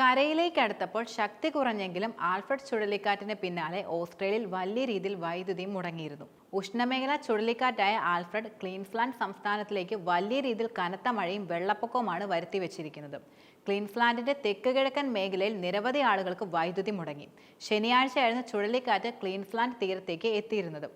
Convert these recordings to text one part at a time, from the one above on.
കരയിലേക്ക് അടുത്തപ്പോൾ ശക്തി കുറഞ്ഞെങ്കിലും ആൽഫ്രഡ് ചുഴലിക്കാറ്റിന് പിന്നാലെ ഓസ്ട്രേലിയയിൽ വലിയ രീതിയിൽ വൈദ്യുതി മുടങ്ങിയിരുന്നു. ഉഷ്ണമേഖല ചുഴലിക്കാറ്റായ ആൽഫ്രഡ് ക്ലീൻസ്ലാൻഡ് സംസ്ഥാനത്തിലേക്ക് വലിയ രീതിയിൽ കനത്ത മഴയും വെള്ളപ്പൊക്കവുമാണ് വരുത്തിവെച്ചിരിക്കുന്നത്. ക്ലീൻസ്ലാൻഡിന്റെ തെക്ക് കിഴക്കൻ മേഖലയിൽ നിരവധി ആളുകൾക്ക് വൈദ്യുതി മുടങ്ങി. ശനിയാഴ്ചയായിരുന്നു ചുഴലിക്കാറ്റ് ക്ലീൻസ്ലാൻഡ് തീരത്തേക്ക് എത്തിയിരുന്നത്.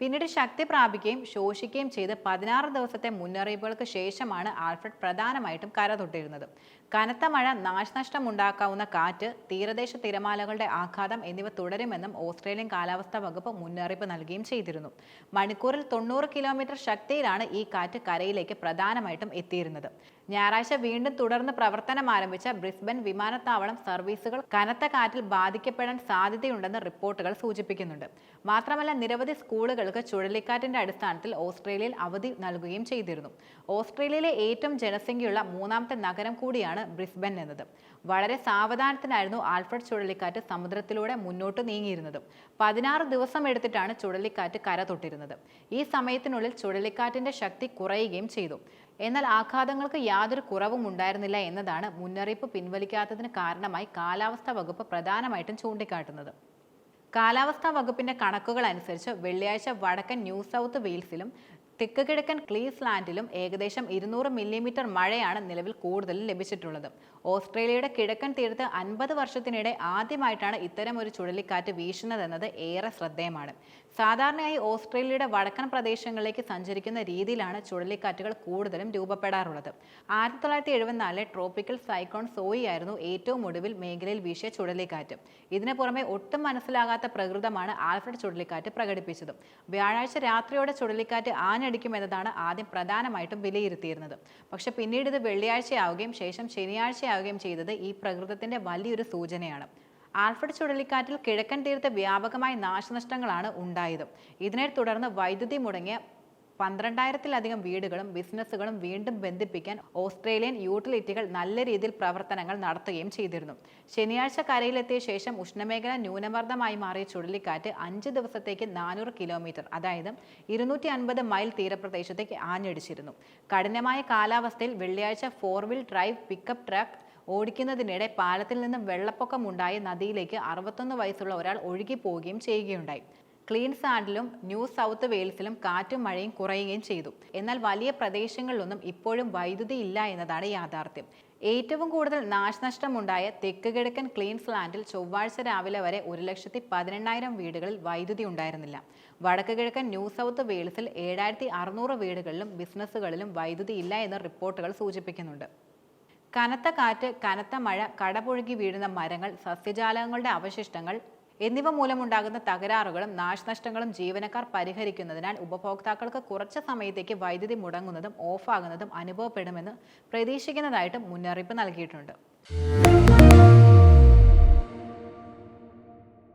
പിന്നീട് ശക്തി പ്രാപിക്കുകയും ശോഷിക്കുകയും ചെയ്ത് പതിനാറ് ദിവസത്തെ മുന്നറിയിപ്പുകൾക്ക് ശേഷമാണ് ആൽഫ്രഡ് പ്രധാനമായിട്ടും കര തൊട്ടിരുന്നത്. കനത്ത മഴ നാശനഷ്ടം ഉണ്ടാക്കാവുന്ന കാറ്റ് തീരദേശ തിരമാലകളുടെ ആഘാതം എന്നിവ തുടരുമെന്നും ഓസ്ട്രേലിയൻ കാലാവസ്ഥാ വകുപ്പ് മുന്നറിയിപ്പ് നൽകുകയും ചെയ്തിരുന്നു. മണിക്കൂറിൽ തൊണ്ണൂറ് കിലോമീറ്റർ ശക്തിയിലാണ് ഈ കാറ്റ് കരയിലേക്ക് പ്രധാനമായിട്ടും എത്തിയിരുന്നത്. ഞായറാഴ്ച വീണ്ടും തുടർന്ന് പ്രവർത്തനം ആരംഭിച്ച ബ്രിസ്ബൻ വിമാനത്താവളം സർവീസുകൾ കനത്ത കാറ്റിൽ ബാധിക്കപ്പെടാൻ സാധ്യതയുണ്ടെന്ന് റിപ്പോർട്ടുകൾ സൂചിപ്പിക്കുന്നുണ്ട്. മാത്രമല്ല നിരവധി സ്കൂളുകൾക്ക് ചുഴലിക്കാറ്റിന്റെ അടിസ്ഥാനത്തിൽ ഓസ്ട്രേലിയയിൽ അവധി നൽകുകയും ചെയ്തിരുന്നു. ഓസ്ട്രേലിയയിലെ ഏറ്റവും ജനസംഖ്യയുള്ള മൂന്നാമത്തെ നഗരം കൂടിയാണ് ബ്രിസ്ബൻ എന്നത്. വളരെ സാവധാനത്തിനായിരുന്നു ആൽഫ്രഡ് ചുഴലിക്കാറ്റ് സമുദ്രത്തിലൂടെ മുന്നോട്ട് നീങ്ങിയിരുന്നത്. പതിനാറ് ദിവസം എടുത്തിട്ടാണ് ചുഴലിക്കാറ്റ് കര തൊട്ടിരുന്നത്. ഈ സമയത്തിനുള്ളിൽ ചുഴലിക്കാറ്റിന്റെ ശക്തി കുറയുകയും ചെയ്തു. എന്നാൽ ആഘാതങ്ങൾക്ക് യാതൊരു കുറവും ഉണ്ടായിരുന്നില്ല എന്നതാണ് മുന്നറിയിപ്പ് പിൻവലിക്കാത്തതിന് കാരണമായി കാലാവസ്ഥാ വകുപ്പ് പ്രധാനമായിട്ടും ചൂണ്ടിക്കാട്ടുന്നത്. കാലാവസ്ഥാ വകുപ്പിന്റെ കണക്കുകൾ അനുസരിച്ച് വെള്ളിയാഴ്ച വടക്കൻ ന്യൂ സൗത്ത് വെയിൽസിലും തെക്ക് കിഴക്കൻ ക്ലീസ്ലാൻഡിലും ഏകദേശം ഇരുന്നൂറ് മില്ലിമീറ്റർ മഴയാണ് നിലവിൽ കൂടുതൽ ലഭിച്ചിട്ടുള്ളത്. ഓസ്ട്രേലിയയുടെ കിഴക്കൻ തീരത്ത് അൻപത് വർഷത്തിനിടെ ആദ്യമായിട്ടാണ് ഇത്തരം ഒരു ചുഴലിക്കാറ്റ് വീശുന്നതെന്നത് ഏറെ ശ്രദ്ധേയമാണ്. സാധാരണയായി ഓസ്ട്രേലിയയുടെ വടക്കൻ പ്രദേശങ്ങളിലേക്ക് സഞ്ചരിക്കുന്ന രീതിയിലാണ് ചുഴലിക്കാറ്റുകൾ കൂടുതലും രൂപപ്പെടാറുള്ളത്. ആയിരത്തി തൊള്ളായിരത്തി എഴുപത്തിനാലിലെ ട്രോപ്പിക്കൽ സൈക്ലോൺ സോയി ആയിരുന്നു ഏറ്റവും ഒടുവിൽ മേഖലയിൽ വീശിയ ചുഴലിക്കാറ്റ്. ഇതിനു പുറമെ ഒട്ടും മനസ്സിലാകാത്ത പ്രകൃതമാണ് ആൽഫ്രഡ് ചുഴലിക്കാറ്റ് പ്രകടിപ്പിച്ചത്. വ്യാഴാഴ്ച രാത്രിയോടെ ചുഴലിക്കാറ്റ് ആഞ്ഞടിക്കുമെന്നതാണ് ആദ്യം പ്രധാനമായിട്ടും വിലയിരുത്തിയിരുന്നത്. പക്ഷെ പിന്നീട് ഇത് വെള്ളിയാഴ്ചയാവുകയും ശേഷം ശനിയാഴ്ചയാവുകയും ചെയ്തത് ഈ പ്രകൃതത്തിന്റെ വലിയൊരു സൂചനയാണ്. ആൽഫ്രഡ് ചുഴലിക്കാറ്റിൽ കിഴക്കൻ തീരത്ത് വ്യാപകമായ നാശനഷ്ടങ്ങളാണ് ഉണ്ടായത്. ഇതിനെ തുടർന്ന് വൈദ്യുതി മുടങ്ങിയ പന്ത്രണ്ടായിരത്തിലധികം വീടുകളും ബിസിനസ്സുകളും വീണ്ടും ബന്ധിപ്പിക്കാൻ ഓസ്ട്രേലിയൻ യൂട്ടിലിറ്റികൾ നല്ല രീതിയിൽ പ്രവർത്തനങ്ങൾ നടത്തുകയും ചെയ്തിരുന്നു. ശനിയാഴ്ച കരയിലെത്തിയ ശേഷം ഉഷ്ണമേഖല ന്യൂനമർദ്ദമായി മാറിയ ചുഴലിക്കാറ്റ് അഞ്ച് ദിവസത്തേക്ക് നാനൂറ് കിലോമീറ്റർ അതായത് ഇരുന്നൂറ്റി അൻപത് മൈൽ തീരപ്രദേശത്തേക്ക് ആഞ്ഞടിച്ചിരുന്നു. കഠിനമായ കാലാവസ്ഥയിൽ വെള്ളിയാഴ്ച four wheel drive pickup truck ഓടിക്കുന്നതിനിടെ പാലത്തിൽ നിന്നും വെള്ളപ്പൊക്കമുണ്ടായ നദിയിലേക്ക് അറുപത്തൊന്ന് വയസ്സുള്ള ഒരാൾ ഒഴുകിപ്പോവുകയും ചെയ്യുകയുണ്ടായി. ക്ലീൻസാൻഡിലും ന്യൂ സൗത്ത് വെയിൽസിലും കാറ്റും മഴയും കുറയുകയും ചെയ്തു. എന്നാൽ വലിയ പ്രദേശങ്ങളിലൊന്നും ഇപ്പോഴും വൈദ്യുതി ഇല്ല എന്നതാണ് യാഥാർത്ഥ്യം. ഏറ്റവും കൂടുതൽ നാശനഷ്ടമുണ്ടായ തെക്ക് കിഴക്കൻ ക്ലീൻസ്ലാൻഡിൽ ചൊവ്വാഴ്ച രാവിലെ വരെ ഒരു ലക്ഷത്തി പതിനെണ്ണായിരം വീടുകളിൽ വൈദ്യുതി ഉണ്ടായിരുന്നില്ല. വടക്ക് കിഴക്കൻ ന്യൂ സൗത്ത് വെയിൽസിൽ ഏഴായിരത്തി അറുന്നൂറ് വീടുകളിലും ബിസിനസ്സുകളിലും വൈദ്യുതി ഇല്ല എന്ന് റിപ്പോർട്ടുകൾ സൂചിപ്പിക്കുന്നുണ്ട്. കനത്ത കാറ്റ് കനത്ത മഴ കടപുഴുകി വീഴുന്ന മരങ്ങൾ സസ്യജാലകങ്ങളുടെ അവശിഷ്ടങ്ങൾ എന്നിവ മൂലമുണ്ടാകുന്ന തകരാറുകളും നാശനഷ്ടങ്ങളും ജീവനക്കാർ പരിഹരിക്കുന്നതിനാൽ ഉപഭോക്താക്കൾക്ക് കുറച്ച് സമയത്തേക്ക് വൈദ്യുതി മുടങ്ങുന്നതും ഓഫാകുന്നതും അനുഭവപ്പെടുമെന്ന് പ്രതീക്ഷിക്കുന്നതായിട്ടും മുന്നറിയിപ്പ് നൽകിയിട്ടുണ്ട്.